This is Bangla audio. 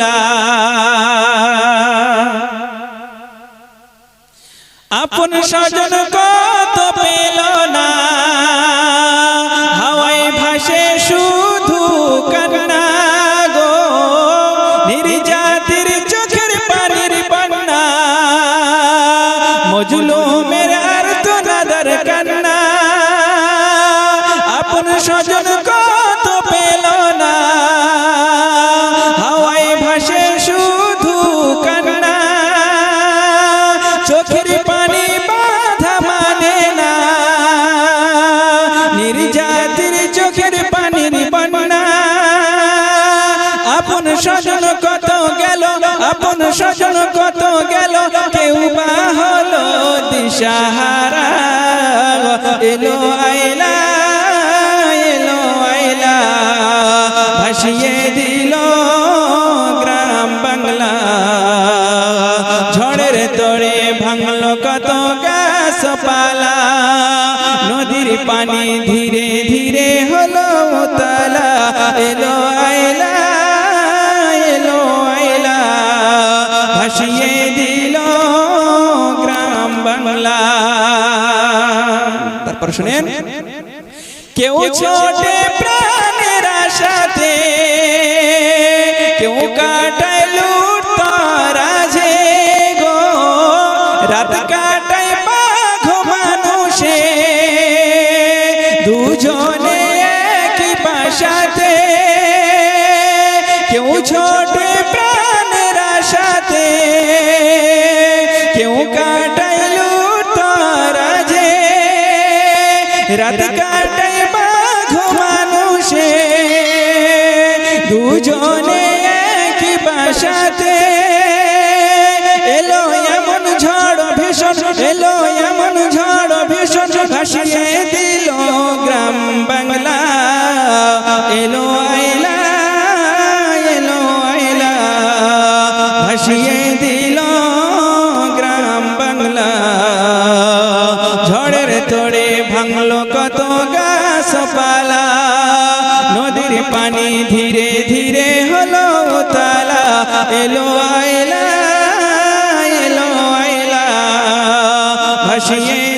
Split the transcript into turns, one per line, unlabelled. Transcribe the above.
গ্রাম আপন স্বজন কত পেল না। হাওয়ায় ভাসে শুধু কান্না গো। নির্যাতির চোখের পানির বন্যা। মজলুমের আর তো নাদার কান্না। আপন স্বজন আপন স্বজন কত গেল, আপন স্বজন কত গেল, কেউ বা হলো দিশাহারা। এলো আইলা এলো আইলা, ভাসিয়ে দিল গ্রাম বাংলা। ঝড়ের তোড়ে ভাঙলো কত গাছপালা। নদীর পানি ধীরে ধীরে হলো তালা এলো ভাসিয়ে দিল গ্রাম বাংলা। তারপর শুনেন কেউ ছোটে প্রাণের আশাতে কেউ কাটায় লুট রাজে গো। রাত কাটায় বাঘ মানুষে দুজনে একই বাসাতে। কেউ ছোটে প্রাণের রাত কাটায় বাঘ মানুষে, দুজনে একই বাসাতে। এলো এমন ঝড়, ভীষণ এলো এমন ঝড়, ভীষণ ভাসিয়ে দিল গ্রাম বাংলা। এলো আইলা এলো আইলা, ভাসিয়ে দিল তোড়ে কত গাছপালা নদীর পানি ধীরে ধীরে হলো তালা। এলো আইলা এলো আইলা। ভাসিয়ে